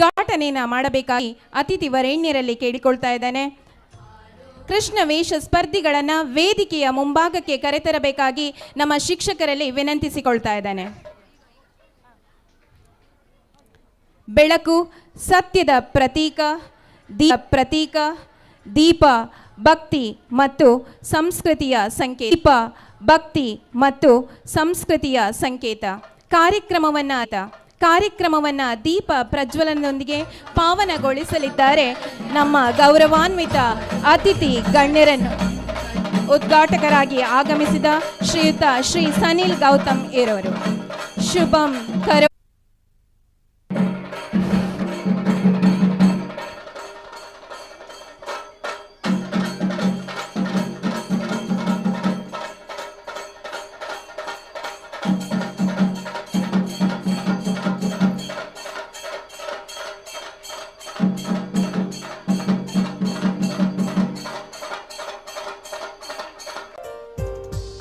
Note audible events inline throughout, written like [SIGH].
ಉದ್ಘಾಟನೆಯನ್ನ ಮಾಡಬೇಕಾಗಿ ಅತಿಥಿ ವರೇಣ್ಯರಲ್ಲಿ ಕೇಳಿಕೊಳ್ತಾ ಇದ್ದಾನೆ. ಕೃಷ್ಣ ವೇಷ ಸ್ಪರ್ಧಿಗಳನ್ನ ವೇದಿಕೆಯ ಮುಂಭಾಗಕ್ಕೆ ಕರೆತರಬೇಕಾಗಿ ನಮ್ಮ ಶಿಕ್ಷಕರಲ್ಲಿ ವಿನಂತಿಸಿಕೊಳ್ತಾ ಇದ್ದಾನೆ. ಬೆಳಕು ಸತ್ಯದ ಪ್ರತೀಕ, ದೀಪ ಪ್ರತೀಕ, ದೀಪ ಭಕ್ತಿ ಮತ್ತು ಸಂಸ್ಕೃತಿಯ ಸಂಕೇತ. ದೀಪ ಭಕ್ತಿ ಮತ್ತು ಸಂಸ್ಕೃತಿಯ ಸಂಕೇತ. ಕಾರ್ಯಕ್ರಮವನ್ನ ಕಾರ್ಯಕ್ರಮವನ್ನ ದೀಪ ಪ್ರಜ್ವಲನದೊಂದಿಗೆ ಪಾವನಗೊಳಿಸಲಿದ್ದಾರೆ ನಮ್ಮ ಗೌರವಾನ್ವಿತ ಅತಿಥಿ ಗಣ್ಯರನ್ನು. ಉದ್ಘಾಟಕರಾಗಿ ಆಗಮಿಸಿದ ಶ್ರೀಯುತ ಶ್ರೀ ಸನಿಲ್ ಗೌತಮ್ ಇರೋರು ಶುಭಂ ಕರೋ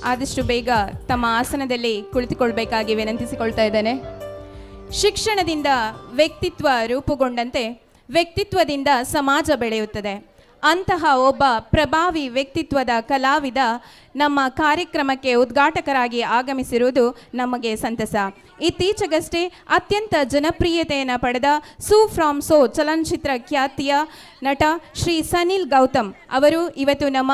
ಆದಷ್ಟು ಬೇಗ ತಮ್ಮ ಆಸನದಲ್ಲಿ ಕುಳಿತುಕೊಳ್ಬೇಕಾಗಿ ವಿನಂತಿಸಿಕೊಳ್ತಾ ಇದ್ದೇನೆ. ಶಿಕ್ಷಣದಿಂದ ವ್ಯಕ್ತಿತ್ವ ರೂಪುಗೊಂಡಂತೆ ವ್ಯಕ್ತಿತ್ವದಿಂದ ಸಮಾಜ ಬೆಳೆಯುತ್ತದೆ. ಅಂತಹ ಒಬ್ಬ ಪ್ರಭಾವಿ ವ್ಯಕ್ತಿತ್ವದ ಕಲಾವಿದ ನಮ್ಮ ಕಾರ್ಯಕ್ರಮಕ್ಕೆ ಉದ್ಘಾಟಕರಾಗಿ ಆಗಮಿಸಿರುವುದು ನಮಗೆ ಸಂತಸ. ಇತ್ತೀಚೆಗಷ್ಟೇ ಅತ್ಯಂತ ಜನಪ್ರಿಯತೆಯನ್ನು ಪಡೆದ ಸೂ ಫ್ರಾಮ್ ಸೋ ಚಲನಚಿತ್ರ ಖ್ಯಾತಿಯ ನಟ ಶ್ರೀ ಸನಿಲ್ ಗೌತಮ್ ಅವರು ಇವತ್ತು ನಮ್ಮ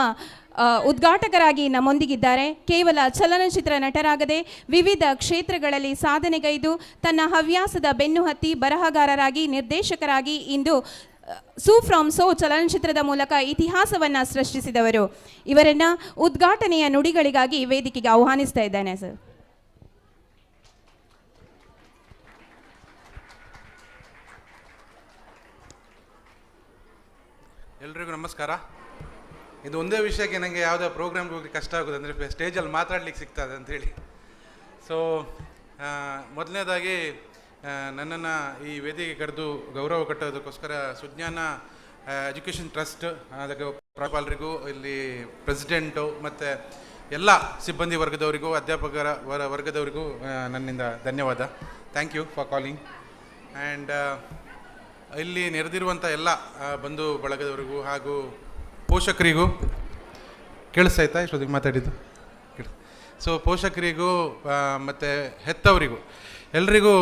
ಉದ್ಘಾಟಕರಾಗಿ ನಮ್ಮೊಂದಿಗಿದ್ದಾರೆ. ಕೇವಲ ಚಲನಚಿತ್ರ ನಟರಾಗದೆ ವಿವಿಧ ಕ್ಷೇತ್ರಗಳಲ್ಲಿ ಸಾಧನೆಗೈದು, ತನ್ನ ಹವ್ಯಾಸದ ಬೆನ್ನು ಹತ್ತಿ ಬರಹಗಾರರಾಗಿ ನಿರ್ದೇಶಕರಾಗಿ ಇಂದು ಸೂ ಫ್ರಾಮ್ ಸೋ ಚಲನಚಿತ್ರದ ಮೂಲಕ ಇತಿಹಾಸವನ್ನು ಸೃಷ್ಟಿಸಿದವರು. ಇವರನ್ನ ಉದ್ಘಾಟನೆಯ ನುಡಿಗಳಿಗಾಗಿ ವೇದಿಕೆಗೆ ಆಹ್ವಾನಿಸ್ತಾ ಇದ್ದೇನೆ, ಸರ್. ಎಲ್ರಿಗೂ ನಮಸ್ಕಾರ. ಇದು ಒಂದೇ ವಿಷಯಕ್ಕೆ ನನಗೆ ಯಾವುದೇ ಪ್ರೋಗ್ರಾಮ್ಗೆ ಹೋಗಿ ಕಷ್ಟ ಆಗೋದು ಅಂದರೆ ಸ್ಟೇಜಲ್ಲಿ ಮಾತಾಡ್ಲಿಕ್ಕೆ ಸಿಗ್ತದೆ ಅಂಥೇಳಿ ಸೊ ಮೊದಲನೇದಾಗಿ ನನ್ನನ್ನು ಈ ವೇದಿಕೆ ಕರೆದು ಗೌರವ ಕಟ್ಟೋದಕ್ಕೋಸ್ಕರ ಸುಜ್ಞಾನ ಎಜುಕೇಷನ್ ಟ್ರಸ್ಟ್ ಅದಕ್ಕೆ ಪ್ರಾಪಾಲರಿಗೂ ಇಲ್ಲಿ ಪ್ರೆಸಿಡೆಂಟು ಮತ್ತು ಎಲ್ಲ ಸಿಬ್ಬಂದಿ ವರ್ಗದವರಿಗೂ, ಅಧ್ಯಾಪಕರ ವರ ವರ್ಗದವರಿಗೂ ನನ್ನಿಂದ ಧನ್ಯವಾದ. Thank you for calling and ಇಲ್ಲಿ ನೆರೆದಿರುವಂಥ ಎಲ್ಲ ಬಂಧು ಬಳಗದವರಿಗೂ ಹಾಗೂ ಪೋಷಕರಿಗೂ ಕೇಳಿಸ್ತಾಯ್ತಾ ಇಷ್ಟೊತ್ತಿಗೆ ಮಾತಾಡಿದ್ದು? ಸೊ ಪೋಷಕರಿಗೂ ಮತ್ತು ಹೆತ್ತವರಿಗೂ, ಎಲ್ರಿಗೂ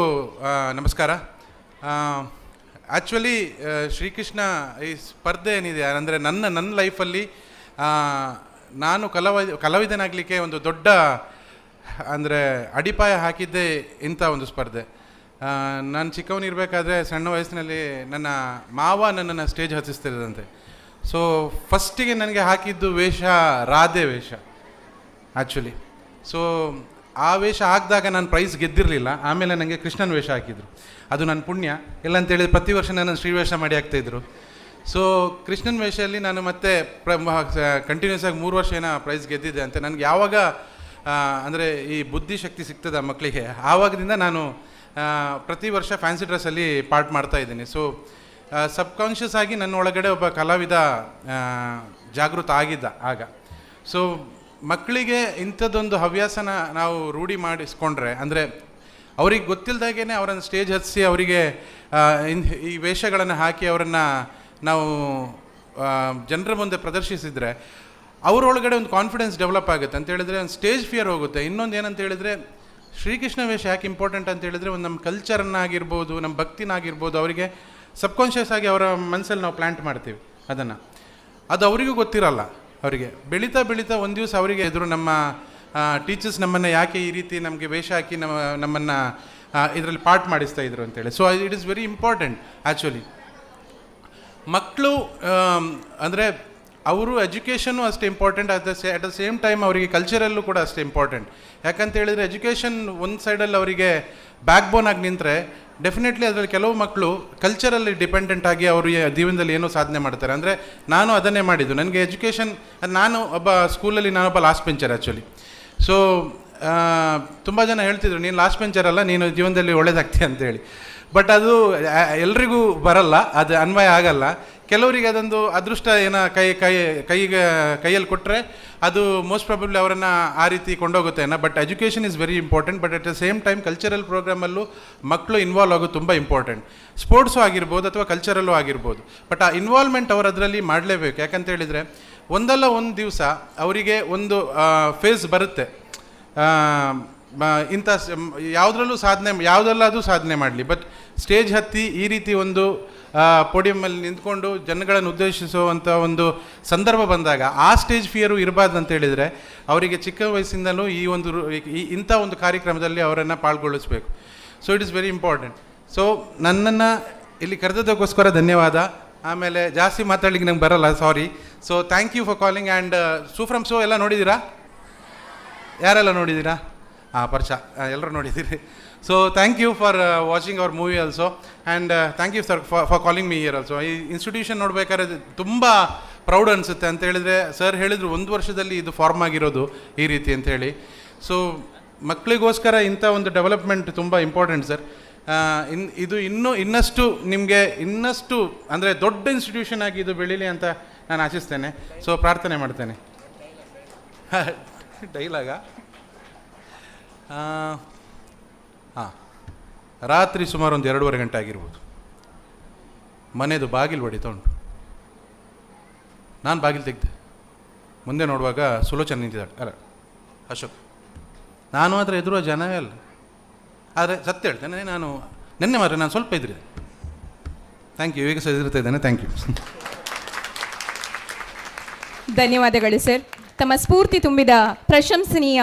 ನಮಸ್ಕಾರ. ಆ್ಯಕ್ಚುಲಿ ಶ್ರೀಕೃಷ್ಣ ಈ ಸ್ಪರ್ಧೆ ಏನಿದೆ, ಅಂದರೆ ನನ್ನ ನನ್ನ ಲೈಫಲ್ಲಿ ನಾನು ಕಲಾವಿದ ಕಲಾವಿದನಾಗಲಿಕ್ಕೆ ಒಂದು ದೊಡ್ಡ, ಅಂದರೆ ಅಡಿಪಾಯ ಹಾಕಿದ್ದೇ ಇಂಥ ಒಂದು ಸ್ಪರ್ಧೆ. ನಾನು ಚಿಕ್ಕವನಿರಬೇಕಾದ್ರೆ ಸಣ್ಣ ವಯಸ್ಸಿನಲ್ಲಿ ನನ್ನ ಮಾವ ನನ್ನನ್ನು ಸ್ಟೇಜ್ ಹತ್ತಿಸ್ತಿರೋದಂತೆ ಸೊ ಫಸ್ಟಿಗೆ ನನಗೆ ಹಾಕಿದ್ದು ವೇಷ ರಾಧೆ ವೇಷ ಆ್ಯಕ್ಚುಲಿ ಸೊ ಆ ವೇಷ ಹಾಕಿದಾಗ ನಾನು ಪ್ರೈಸ್ ಗೆದ್ದಿರಲಿಲ್ಲ. ಆಮೇಲೆ ನನಗೆ ಕೃಷ್ಣನ ವೇಷ ಹಾಕಿದರು. ಅದು ನನ್ನ ಪುಣ್ಯ. ಇಲ್ಲ ಅಂತೇಳಿ ಪ್ರತಿ ವರ್ಷ ನನ್ನ ಶ್ರೀವೇಷ ಮಾಡಿ ಹಾಕ್ತಾಯಿದ್ರು. ಸೊ ಕೃಷ್ಣನ ವೇಷದಲ್ಲಿ ನಾನು ಮತ್ತೆ ಕಂಟಿನ್ಯೂಸ್ ಆಗಿ ಮೂರು ವರ್ಷ ಏನೋ ಪ್ರೈಸ್ ಗೆದ್ದಿದ್ದೆ ಅಂತ. ನನಗೆ ಯಾವಾಗ ಅಂದರೆ ಈ ಬುದ್ಧಿಶಕ್ತಿ ಸಿಗ್ತದೆ ಮಕ್ಕಳಿಗೆ ಆವಾಗದಿಂದ ನಾನು ಪ್ರತಿ ವರ್ಷ ಫ್ಯಾನ್ಸಿ ಡ್ರೆಸ್ಸಲ್ಲಿ ಪಾರ್ಟ್ ಮಾಡ್ತಾ ಇದ್ದೀನಿ. ಸೊ ಸಬ್ಕಾನ್ಷಿಯಸ್ ಆಗಿ ನನ್ನ ಒಳಗಡೆ ಒಬ್ಬ ಕಲಾವಿದ ಜಾಗೃತ ಆಗಿದ್ದ ಆಗ. ಸೊ ಮಕ್ಕಳಿಗೆ ಇಂಥದ್ದೊಂದು ಹವ್ಯಾಸನ ನಾವು ರೂಢಿ ಮಾಡಿಸ್ಕೊಂಡ್ರೆ, ಅಂದರೆ ಅವ್ರಿಗೆ ಗೊತ್ತಿಲ್ಲದಾಗೇ ಅವರನ್ನು ಸ್ಟೇಜ್ ಹತ್ತಿಸಿ ಅವರಿಗೆ ಈ ವೇಷಗಳನ್ನು ಹಾಕಿ ಅವರನ್ನು ನಾವು ಜನರ ಮುಂದೆ ಪ್ರದರ್ಶಿಸಿದರೆ ಅವರೊಳಗಡೆ ಒಂದು ಕಾನ್ಫಿಡೆನ್ಸ್ ಡೆವಲಪ್ ಆಗುತ್ತೆ. ಅಂತ ಹೇಳಿದ್ರೆ ಒಂದು ಸ್ಟೇಜ್ ಫಿಯರ್ ಹೋಗುತ್ತೆ. ಇನ್ನೊಂದು ಏನಂತ ಹೇಳಿದರೆ, ಶ್ರೀಕೃಷ್ಣ ವೇಷ ಯಾಕೆ ಇಂಪಾರ್ಟೆಂಟ್ ಅಂತ ಹೇಳಿದರೆ, ಒಂದು ನಮ್ಮ ಕಲ್ಚರನ್ನಾಗಿರ್ಬೋದು ನಮ್ಮ ಭಕ್ತಿನಾಗಿರ್ಬೋದು, ಅವರಿಗೆ ಸಬ್ಕಾನ್ಷಿಯಸ್ ಆಗಿ ಅವರ ಮನಸ್ಸಲ್ಲಿ ನಾವು ಪ್ಲ್ಯಾಂಟ್ ಮಾಡ್ತೀವಿ ಅದನ್ನು. ಅದು ಅವರಿಗೂ ಗೊತ್ತಿರಲ್ಲ. ಅವರಿಗೆ ಬೆಳೀತಾ ಬೆಳೀತಾ ಒಂದು ದಿವಸ ಅವರಿಗೆ ಎದುರು ನಮ್ಮ ಟೀಚರ್ಸ್ ನಮ್ಮನ್ನು ಯಾಕೆ ಈ ರೀತಿ ನಮಗೆ ವೇಷ ಹಾಕಿ ನಮ್ಮ, ನಮ್ಮನ್ನು ಇದರಲ್ಲಿ ಪಾರ್ಟ್ ಮಾಡಿಸ್ತಾ ಇದ್ರು ಅಂತೇಳಿ. So it is very important actually ಮಕ್ಕಳು ಅಂದರೆ ಅವರು ಎಜುಕೇಷನ್ನು ಅಷ್ಟು important at the say at the same time ಅವರಿಗೆ ಕಲ್ಚರಲ್ಲೂ ಕೂಡ ಅಷ್ಟು ಇಂಪಾರ್ಟೆಂಟ್ ಯಾಕಂತ ಹೇಳಿದರೆ ಎಜುಕೇಷನ್ ಒಂದು ಸೈಡಲ್ಲಿ ಅವರಿಗೆ ಬ್ಯಾಕ್ ಬೋನ್ ಆಗಿ ನಿಂತರೆ ಡೆಫಿನೆಟ್ಲಿ ಅದರಲ್ಲಿ ಕೆಲವು ಮಕ್ಕಳು ಕಲ್ಚರಲ್ಲಿ ಡಿಪೆಂಡೆಂಟ್ ಆಗಿ ಅವರು ಜೀವನದಲ್ಲಿ ಏನೋ ಸಾಧನೆ ಮಾಡ್ತಾರೆ. ಅಂದರೆ ನಾನು ಅದನ್ನೇ ಮಾಡಿದ್ದು. ನನಗೆ ಎಜುಕೇಷನ್, ನಾನು ಒಬ್ಬ ಸ್ಕೂಲಲ್ಲಿ ನಾನೊಬ್ಬ ಲಾಸ್ಟ್ ಬೆಂಚರ್ ಆ್ಯಕ್ಚುಲಿ ಸೊ ತುಂಬ ಜನ ಹೇಳ್ತಿದ್ರು, ನೀನು ಲಾಸ್ಟ್ ಬೆಂಚರ್ ಅಲ್ಲ, ನೀನು ಜೀವನದಲ್ಲಿ ಒಳ್ಳೇದಾಗ್ತೀಯ ಅಂತೇಳಿ. ಬಟ್ ಅದು ಎಲ್ರಿಗೂ ಬರಲ್ಲ, ಅದು ಅನ್ವಯ ಆಗಲ್ಲ. ಕೆಲವರಿಗೆ ಅದೊಂದು ಅದೃಷ್ಟ ಏನ ಕೈ ಕೈ, ಕೈಗೆ, ಕೈಯಲ್ಲಿ ಕೊಟ್ಟರೆ ಅದು ಮೋಸ್ಟ್ ಪ್ರಾಬಬ್ಲಿ ಅವರನ್ನು ಆ ರೀತಿ ಕೊಂಡೋಗುತ್ತೆ ಏನೋ but education is very important but at the same time cultural ಪ್ರೋಗ್ರಾಮಲ್ಲೂ ಮಕ್ಕಳು ಇನ್ವಾಲ್ವ್ ಆಗೋದು ತುಂಬ ಇಂಪಾರ್ಟೆಂಟ್ ಸ್ಪೋರ್ಟ್ಸು ಆಗಿರ್ಬೋದು ಅಥವಾ ಕಲ್ಚರಲ್ಲೂ ಆಗಿರ್ಬೋದು. ಬಟ್ ಆ ಇನ್ವಾಲ್ವ್ಮೆಂಟ್ ಅವರು ಅದರಲ್ಲಿ ಮಾಡಲೇಬೇಕು. ಯಾಕಂತ ಹೇಳಿದರೆ ಒಂದಲ್ಲ ಒಂದು ದಿವಸ ಅವರಿಗೆ ಒಂದು ಫೇಸ್ ಬರುತ್ತೆ. ಇಂಥ ಯಾವುದರಲ್ಲೂ ಸಾಧನೆ ಯಾವುದೆಲ್ಲ ಅದು ಸಾಧನೆ ಮಾಡಲಿ. ಬಟ್ ಸ್ಟೇಜ್ ಹತ್ತಿ ಈ ರೀತಿ ಒಂದು ಪೋಡಿಯಮಲ್ಲಿ ನಿಂತ್ಕೊಂಡು ಜನಗಳನ್ನು ಉದ್ದೇಶಿಸುವಂಥ ಒಂದು ಸಂದರ್ಭ ಬಂದಾಗ ಆ ಸ್ಟೇಜ್ ಫಿಯರು ಇರಬಾರ್ದು ಅಂತ ಹೇಳಿದರೆ ಅವರಿಗೆ ಚಿಕ್ಕ ವಯಸ್ಸಿಂದಲೂ ಈ ಒಂದು ಈ ಇಂಥ ಒಂದು ಕಾರ್ಯಕ್ರಮದಲ್ಲಿ ಅವರನ್ನು ಪಾಲ್ಗೊಳಿಸಬೇಕು. So it is very important so ನನ್ನನ್ನು ಇಲ್ಲಿ ಕರೆದದಕ್ಕೋಸ್ಕರ ಧನ್ಯವಾದ. ಆಮೇಲೆ ಜಾಸ್ತಿ ಮಾತಾಡ್ಲಿಕ್ಕೆ ನಂಗೆ ಬರಲ್ಲ sorry so thank you for calling and so from so ಎಲ್ಲ ನೋಡಿದ್ದೀರಾ ಯಾರೆಲ್ಲ ನೋಡಿದ್ದೀರಾ ಹಾಂ ಪರ್ಚ ಎಲ್ಲರೂ ನೋಡಿದ್ದೀರಿ. So thank you for watching our movie also and thank you sir for calling me here also ಈ ಇನ್ಸ್ಟಿಟ್ಯೂಷನ್ ನೋಡ್ಬೇಕಾದ್ರೆ ತುಂಬ ಪ್ರೌಡ್ ಅನಿಸುತ್ತೆ ಅಂತ ಹೇಳಿದರೆ ಸರ್ ಹೇಳಿದ್ರು ಒಂದು ವರ್ಷದಲ್ಲಿ ಇದು ಫಾರ್ಮ್ ಆಗಿರೋದು ಈ ರೀತಿ ಅಂತ ಹೇಳಿ. ಸೊ ಮಕ್ಕಳಿಗೋಸ್ಕರ ಇಂಥ ಒಂದು ಡೆವಲಪ್ಮೆಂಟ್ ತುಂಬ ಇಂಪಾರ್ಟೆಂಟ್ ಸರ್ ಇನ್, ಇದು ಇನ್ನೂ ಇನ್ನಷ್ಟು ನಿಮಗೆ ಇನ್ನಷ್ಟು, ಅಂದರೆ ದೊಡ್ಡ ಇನ್ಸ್ಟಿಟ್ಯೂಷನ್ ಆಗಿ ಇದು ಬೆಳೀಲಿ ಅಂತ ನಾನು ಆಶಿಸ್ತೇನೆ. ಸೊ ಪ್ರಾರ್ಥನೆ ಮಾಡ್ತೇನೆ. [LAUGHS] ಡೈಲಾಗಾ ಹಾಂ. ರಾತ್ರಿ ಸುಮಾರು ಒಂದು ಎರಡೂವರೆ ಗಂಟೆ ಆಗಿರ್ಬೋದು. ಮನೆಯದು ಬಾಗಿಲು ಹೊಡಿತಾ ಉಂಟು. ನಾನು ಬಾಗಿಲು ತೆಗೆದೆ. ಮುಂದೆ ನೋಡುವಾಗ ಸುಲೋಚನ ನಿಂತಿದ್ದಾಳೆ. ಅಲ್ಲ, ಅಶೋಕ್, ನಾನು ಆದರೆ ಎದುರುವ ಜನವೇ ಅಲ್ಲ. ಆದರೆ ಸತ್ಯ ಹೇಳ್ತೇನೆ ನಾನು, ನಿನ್ನೆ ಮಾತ್ರ ನಾನು ಸ್ವಲ್ಪ ಇದ್ರಿ ಥ್ಯಾಂಕ್ ಯು ಈಗ ಸಹ ಎದುರ್ತಾ ಇದ್ದೇನೆ. ಥ್ಯಾಂಕ್ ಯು ಧನ್ಯವಾದಗಳು, ಸರ್. ತಮ್ಮ ಸ್ಫೂರ್ತಿ ತುಂಬಿದ ಪ್ರಶಂಸನೀಯ